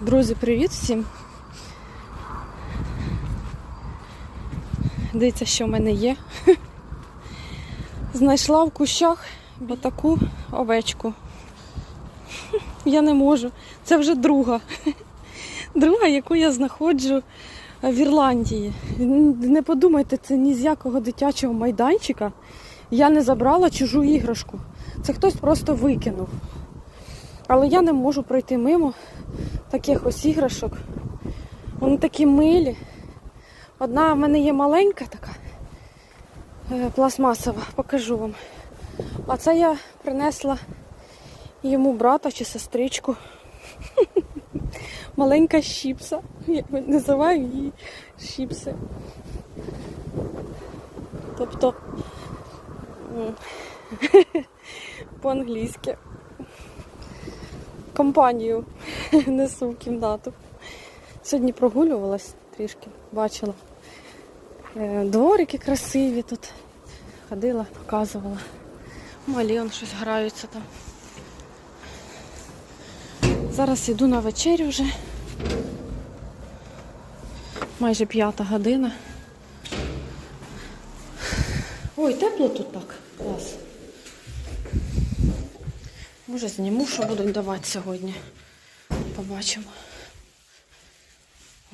Друзі, привіт всім! Дивіться, що в мене є. Знайшла в кущах отаку овечку. Я не можу. Це вже друга. Друга, яку я знаходжу в Ірландії. Не подумайте, це ні з якого дитячого майданчика. Я не забрала чужу іграшку. Це хтось просто викинув. Але я не можу пройти мимо таких ось іграшок. Вони такі милі. Одна в мене є маленька така, е, пластмасова, покажу вам. А це я принесла йому брата чи сестричку. Маленька щіпса. Я називаю її щіпси. Тобто по-англійськи компанію несу в кімнату. Сьогодні прогулювалась трішки, бачила. Е, Дворики красиві тут. Ходила, показувала. Малі он щось граються там. Зараз йду на вечерю вже. Майже п'ята година. Ой, тепло тут так. Клас. Може зніму, що будуть давати сьогодні. Побачимо.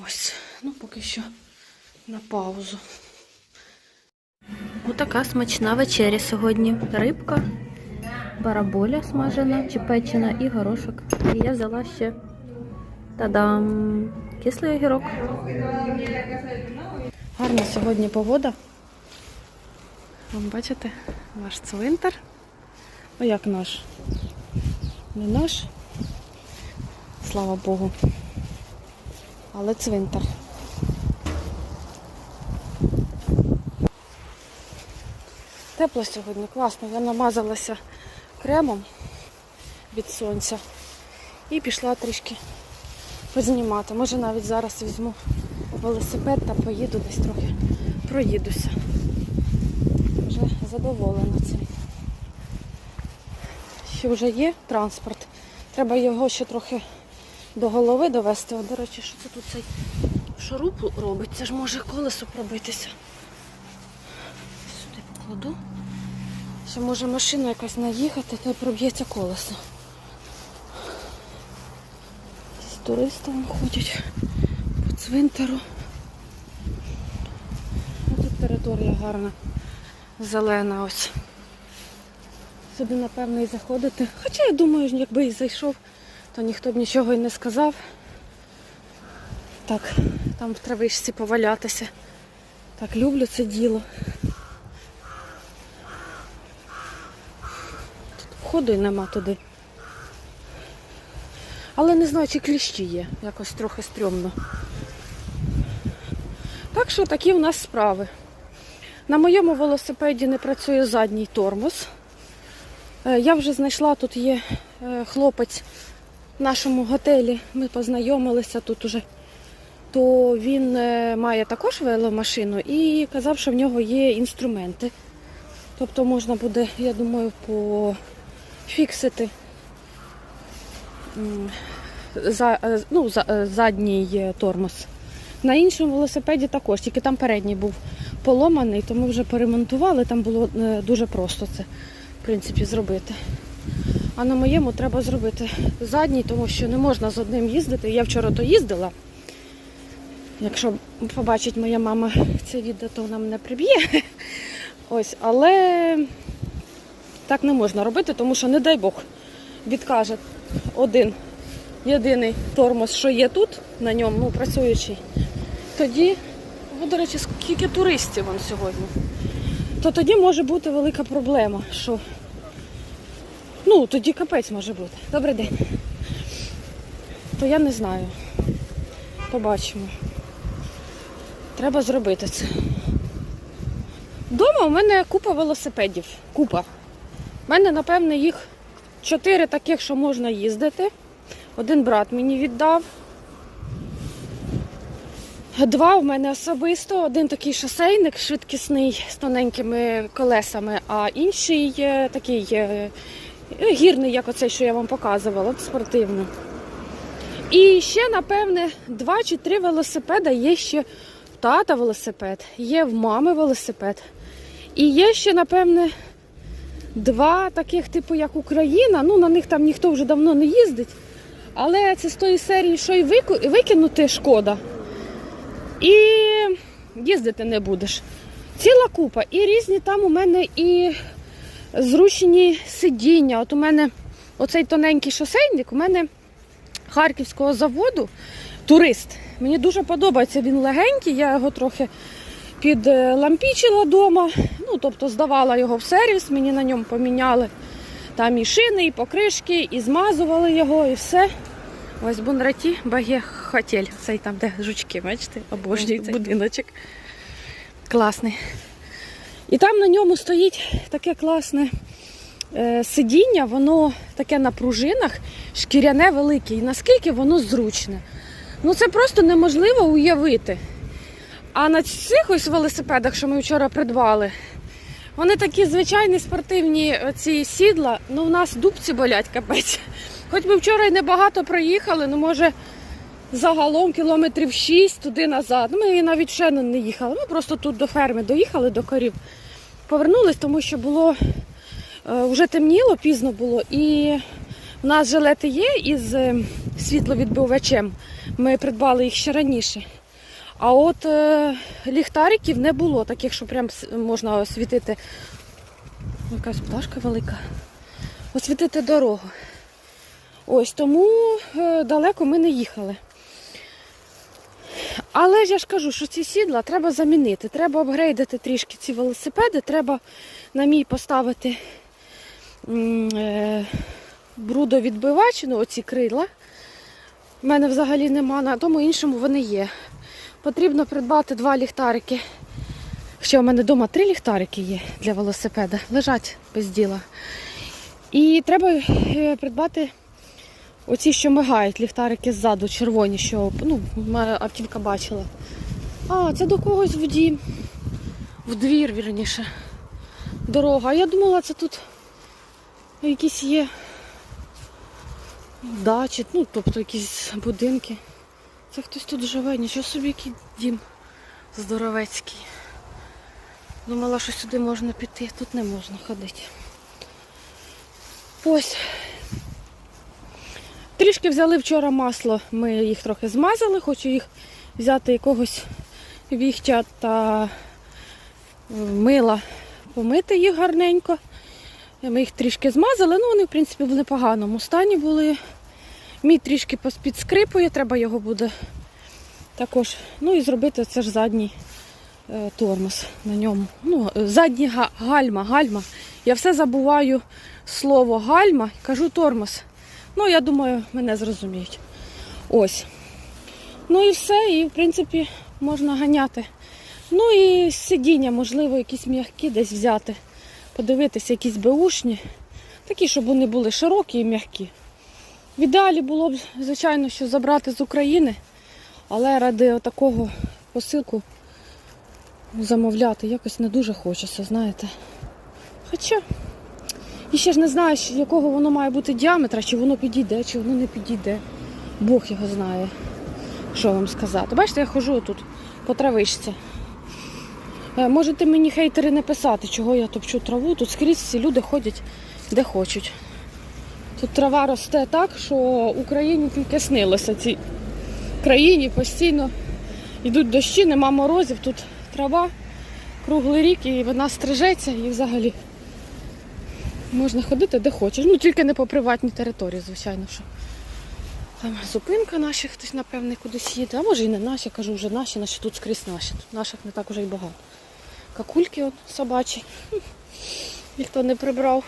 Ось, ну поки що на паузу. Отака смачна вечеря сьогодні. Рибка, бараболя смажена чи печена і горошок. І я взяла ще та-дам! Кислий огірок. Гарна сьогодні погода. Вон бачите, наш цвинтар. О, як наш? Не наш, слава Богу. Але цвинтар. Тепло сьогодні, класно. Я намазалася кремом від сонця і пішла трішки познімати. Може навіть зараз візьму велосипед та поїду десь трохи проїдуся. Вже задоволена цим. Що вже є транспорт. Треба його ще трохи до голови довести. О, до речі, що це тут цей шуруп робить? Це ж може колесо пробитися. Сюди покладу. Ще може машина якась наїхати, та й проб'ється колесо. Туристи вон ходять по цвинтару. Тут територія гарна, зелена ось. Сюди, напевно, і заходити. Хоча я думаю, якби і зайшов, то ніхто б нічого і не сказав. Так, там в травичці повалятися. Так, люблю це діло. Тут входу і нема туди. Але не знаю, чи кліщі є. Якось трохи стрьомно. Так що такі в нас справи. На моєму велосипеді не працює задній тормоз. Е, Я вже знайшла, тут є е, хлопець в нашому готелі. Ми познайомилися тут уже. То він е, має також веломашину і казав, що в нього є інструменти. Тобто можна буде, я думаю, пофіксити за, ну, за, задній тормоз. На іншому велосипеді також, тільки там передній був поломаний, то ми вже поремонтували, там було дуже просто це принципі, зробити. А на моєму треба зробити задній, тому що не можна з одним їздити. Я вчора то їздила. Якщо побачить моя мама це відео, то вона мене приб'є. Ось, але так не можна робити, тому що, не дай Бог, відкаже один єдиний тормоз, що є тут, на ньому, ну, працюючий. Тоді, о, до речі, скільки туристів вон сьогодні то тоді може бути велика проблема, що ну, тоді капець може бути. Добрий день. То я не знаю. Побачимо. Треба зробити це. Дома у мене купа велосипедів. Купа. У мене, напевне, їх чотири таких, що можна їздити. Один брат мені віддав. Два в мене особисто, один такий шосейник швидкісний з тоненькими колесами, а інший е, такий е, гірний, як оцей, що я вам показувала, спортивний. І ще, напевне, два чи три велосипеда є ще в тата велосипед, є в мами велосипед. І є ще, напевне, два таких, типу, як Україна. Ну, на них там ніхто вже давно не їздить. Але це з тої серії, що й викинути шкода. І їздити не будеш. Ціла купа. І різні там у мене і зручні сидіння. От у мене оцей тоненький шосейник, у мене харківського заводу турист. Мені дуже подобається він легенький, я його трохи підлампічила вдома. Ну, тобто здавала його в сервіс, мені на ньому поміняли там і шини, і покришки, і змазували його, і все. Ось Бунраті Багє Хотель. Цей там, де жучки, бачите, обожнюю цей будиночок. Класний. І там на ньому стоїть таке класне е, сидіння, воно таке на пружинах, шкіряне велике. І наскільки воно зручне. Ну це просто неможливо уявити. А на цих ось велосипедах, що ми вчора придбали, вони такі звичайні спортивні ці сідла, ну в нас дубці болять капець. Хоч ми вчора й небагато проїхали, ну може загалом кілометрів 6 туди назад. Ну, Ми навіть ще не їхали. Ми просто тут до ферми доїхали до корів. Повернулись, тому що було е, вже темніло, пізно було. І в нас жилети є із е, світловідбивачем. Ми придбали їх ще раніше. А от е, ліхтариків не було, таких, що прям можна освітити. Якась пташка велика. Освітити дорогу. Ось тому далеко ми не їхали. Але ж я ж кажу, що ці сідла треба замінити. Треба апгрейдити трішки ці велосипеди. Треба на мій поставити е, брудовідбивач, ну оці крила. У мене взагалі нема, на тому іншому вони є. Потрібно придбати два ліхтарики. Ще у мене вдома три ліхтарики є для велосипеда. Лежать без діла. І треба е, придбати оці, що мигають, ліхтарики ззаду, червоні, що ну, автівка бачила. А, це до когось в дім. В двір, вірніше. Дорога. А я думала, це тут якісь є дачі, ну, тобто якісь будинки. Це хтось тут живе, нічого собі який дім здоровецький. Думала, що сюди можна піти, тут не можна ходити. Ось. Трішки взяли вчора масло, ми їх трохи змазали, хочу їх взяти якогось віхтя та е, мила, помити їх гарненько. Ми їх трішки змазали, ну вони в принципі в непоганому стані були. Мій трішки підскрипує, треба його буде також. Ну і зробити це ж задній е, тормоз на ньому. Ну, задній га- гальма, гальма. Я все забуваю слово гальма, кажу тормоз. Ну, я думаю, мене зрозуміють. Ось. Ну і все, і в принципі можна ганяти. Ну і сидіння, можливо, якісь м'які десь взяти, подивитися, якісь беушні, такі, щоб вони були широкі і м'які. В ідеалі було б, звичайно, що забрати з України, але ради такого посилку замовляти якось не дуже хочеться, знаєте. Хоча, і ще ж не знаю, якого воно має бути діаметра, чи воно підійде, чи воно не підійде. Бог його знає, що вам сказати. Бачите, я ходжу тут по травичці. Е, Можете мені хейтери не писати, чого я топчу траву. Тут скрізь всі люди ходять де хочуть. Тут трава росте так, що Україні тільки снилося цій країні постійно йдуть дощі, нема морозів, тут трава круглий рік і вона стрижеться і взагалі можна ходити де хочеш. Ну тільки не по приватній території, звичайно. що. Там зупинка наші, хтось, напевне, кудись їде. А може і не наші, кажу, вже наші, наші тут скрізь наші. Тут наших не так уже й багато. Какульки от собачі. Ніхто не прибрав.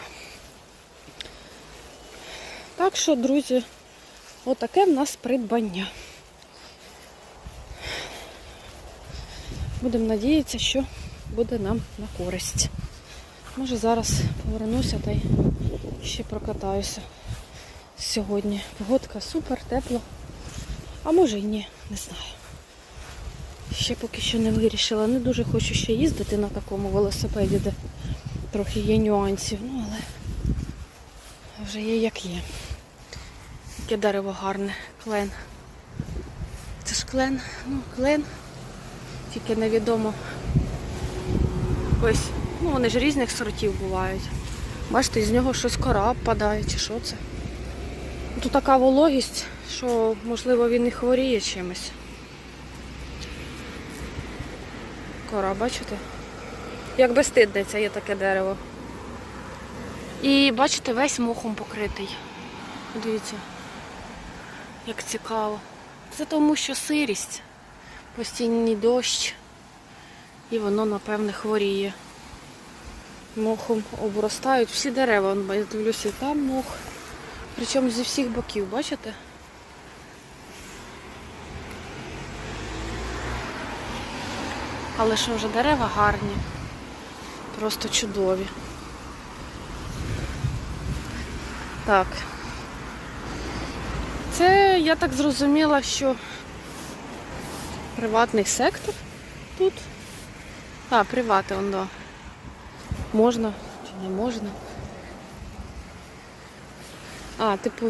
Так що, друзі, отаке в нас придбання. Будемо надіятися, що буде нам на користь. Може зараз повернуся та й ще прокатаюся сьогодні. Погодка супер, тепло. А може й ні, не знаю. Ще поки що не вирішила. Не дуже хочу ще їздити на такому велосипеді, де трохи є нюансів. Ну, але вже є як є. Яке дерево гарне, клен. це ж клен. Ну, клен. Тільки невідомо. Ось, ну вони ж різних сортів бувають. Бачите, із нього щось кора впадає, чи що це? Тут така вологість, що можливо він і хворіє чимось. Кора, бачите? Як безстидниця є таке дерево. І бачите, весь мохом покритий. Дивіться, як цікаво. Це тому, що сирість, постійний дощ, і воно, напевне, хворіє. Мохом обростають всі дерева, я дивлюся, там мох. Причому зі всіх боків, бачите? Але що вже дерева гарні, просто чудові. Так. Це я так зрозуміла, що приватний сектор тут. А, привати, он, да. Можна чи не можна. А, типу,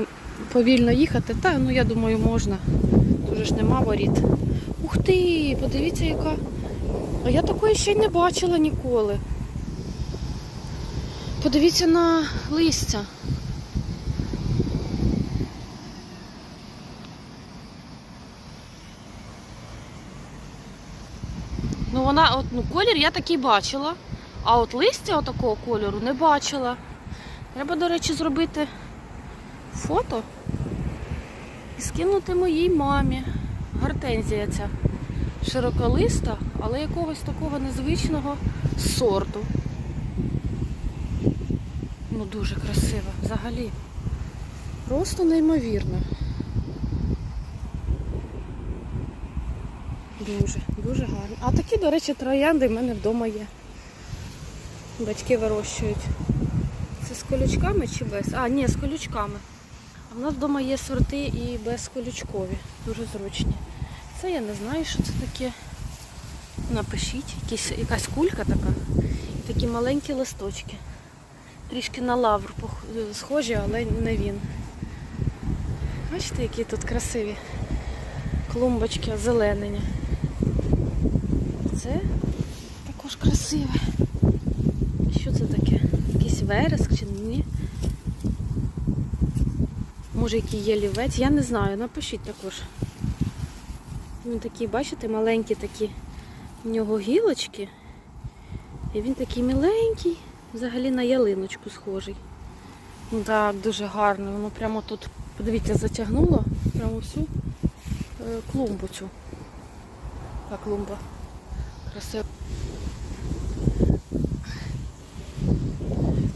повільно їхати? Та, ну я думаю, можна. Дуже ж нема воріт. Ух ти, подивіться, яка. А я такої ще й не бачила ніколи. Подивіться на листя. Ну вона, от, ну колір я такий бачила, а от листя такого кольору не бачила. Треба, до речі, зробити фото і скинути моїй мамі. Гортензія ця широколиста, але якогось такого незвичного сорту. Ну дуже красива взагалі. Просто неймовірно. Дуже, дуже гарно. А такі, до речі, троянди в мене вдома є. Батьки вирощують. Це з колючками чи без? А, ні, з колючками. А в нас вдома є сорти і безколючкові. Дуже зручні. Це я не знаю, що це таке. Напишіть, Якісь, якась кулька така. І такі маленькі листочки. Трішки на лавр схожі, але не він. Бачите, які тут красиві клумбочки озеленені. Це також красиве. Що це таке? Якийсь вереск чи ні? Може який є лівець, я не знаю, напишіть також. Він такий, бачите, маленькі такі в нього гілочки. І він такий миленький, взагалі на ялиночку схожий. Ну Так, дуже гарно. Воно прямо тут, подивіться, затягнуло прямо всю е, клумбу цю. Та клумба. Красиво.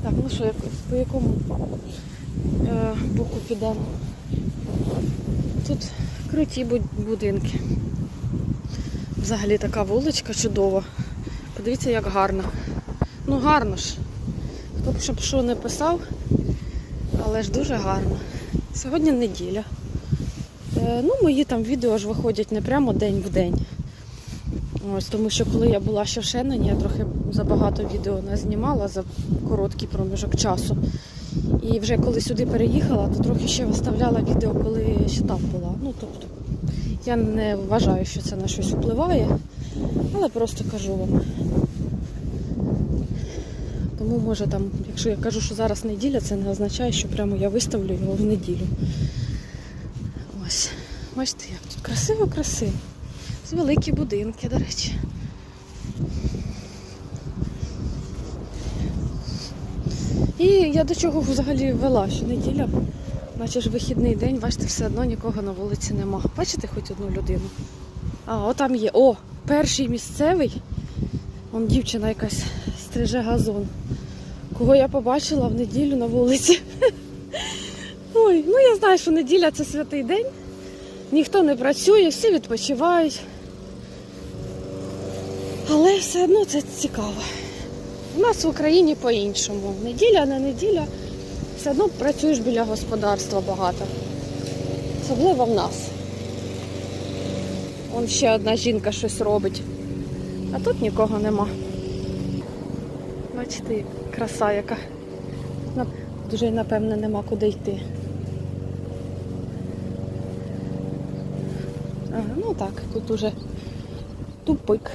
Так, ну що, по якому е, боку підемо? Тут круті будинки. Взагалі така вуличка чудова. Подивіться, як гарно. Ну гарно ж. Хто б щоб що не писав, але ж дуже гарно. Сьогодні неділя. Е, ну, мої там відео ж виходять не прямо день в день. Ось, тому що коли я була ще в Шеннені, я трохи забагато відео не знімала за короткий проміжок часу. І вже коли сюди переїхала, то трохи ще виставляла відео, коли ще там була. Ну, тобто, я не вважаю, що це на щось впливає, але просто кажу вам. Тому може там, якщо я кажу, що зараз неділя, це не означає, що прямо я виставлю його в неділю. Ось. Бачите, як тут красиво-красиво. Це великі будинки, до речі. І я до чого взагалі вела, що неділя, наче ж вихідний день, бачите, все одно нікого на вулиці нема. Бачите хоч одну людину? А, отам є. О, перший місцевий. Вон дівчина якась стриже газон. Кого я побачила в неділю на вулиці. Ой, ну я знаю, що неділя це святий день. Ніхто не працює, всі відпочивають. Але все одно це цікаво. У нас в Україні по-іншому. Неділя, не неділя. Все одно працюєш біля господарства багато. Особливо в нас. Вон ще одна жінка щось робить. А тут нікого нема. Бачите, краса яка. Дуже напевне нема куди йти. Ага, ну так, тут уже тупик.